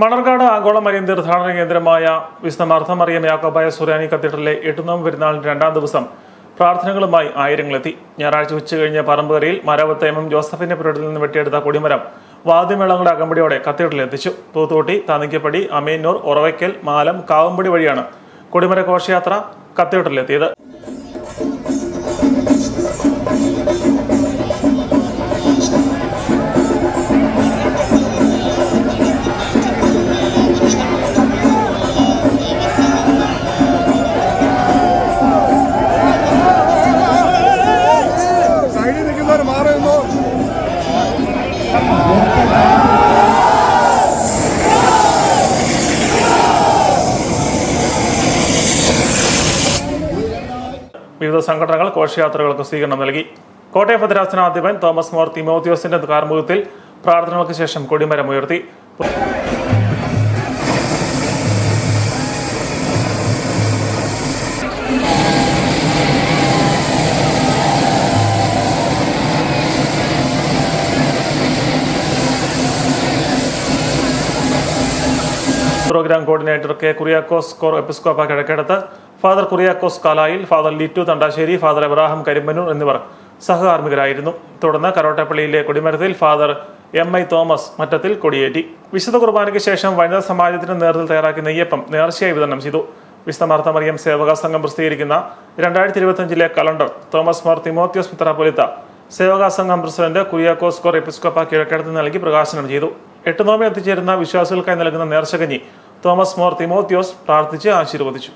മണർകാട് ആഗോള മരിയൻ തീർത്ഥാടന കേന്ദ്രമായ വിശുദ്ധ മറിയം യാക്കോബായ സുരാനി കത്തീഡ്രലിലെ എട്ടുനോമ്പ് പെരുന്നാളിന്റെ രണ്ടാം ദിവസം പ്രാർത്ഥനകളുമായി ആയിരങ്ങളെത്തി. ഞായറാഴ്ച ഉച്ചകഴിഞ്ഞ് പറമ്പുകരയിൽ മരവത്ത് എം എം ജോസഫിന്റെ പുരടിൽ നിന്ന് വെട്ടിയെടുത്ത കൊടിമരം വാദ്യമേളങ്ങളുടെ അകമ്പടിയോടെ കത്തീഡ്രലിൽ എത്തിച്ചു. തൂത്തോട്ടി തനിക്കപ്പടി അമീന്നൂർ ഉറവയ്ക്കൽ മാലം കാവമ്പടി വഴിയാണ് കൊടിമര ഘോഷയാത്ര കത്തീഡ്രലിലെത്തിയത്. വിവിധ സംഘടനകൾ ഘോഷയാത്രകൾക്ക് സ്വീകരണം നൽകി. കോട്ടയം ഭദ്രാസനാധിപൻ തോമസ് മോർ തിമോത്യോസിന്റെ കാർമുഖത്തിൽ പ്രാർത്ഥനകൾക്ക് ശേഷം കൊടിമരം ഉയർത്തി. Program coordinator K Kuriakose Cor Episcopa Kizhakkedathu father Kuriakose Kalayil father Littu Thandassery father Abraham Karimpanoor എന്നിവർ സഹകാർമ്മികരായിരുന്നു തുടർന്ന് കരോട്ടപ്പള്ളിയിലെ കൊടിമരത്തിൽ father M I Thomas Mattathil കൊടിയേറ്റി. വിശുദ്ധ കുർബാനയ്ക്ക് ശേഷം വനിതാ സമാജത്തിന് നേതൃത്വത്തിൽ തയ്യാറാക്കിയ നെയ്യപ്പം നേർച്ചയായി വിതരണം ചെയ്തു. വിശുദ്ധ മാർത്തമറിയം സേവക സംഘം പ്രസിദ്ധീകരിക്കുന്ന രണ്ടായിരത്തി ഇരുപത്തിയഞ്ചിലെ കലണ്ടർ തോമസ് മാർ തിമോത്യോസ് മിത്രാപൊലിത്ത സേവക സംഘം പ്രസിഡന്റ് കുര്യാക്കോസ് കോർ എപ്പിസ്കോപ്പ കിഴക്കിടത്ത് നൽകി പ്രകാശനം ചെയ്തു. എട്ട് നോമ്പിൽ എത്തിച്ചേരുന്ന വിശ്വാസികൾക്കായി നൽകുന്ന നേർച്ചകഞ്ഞി തോമസ് മോർ തിമോത്യോസ് പ്രാർത്ഥിച്ച് ആശീർവദിച്ചു.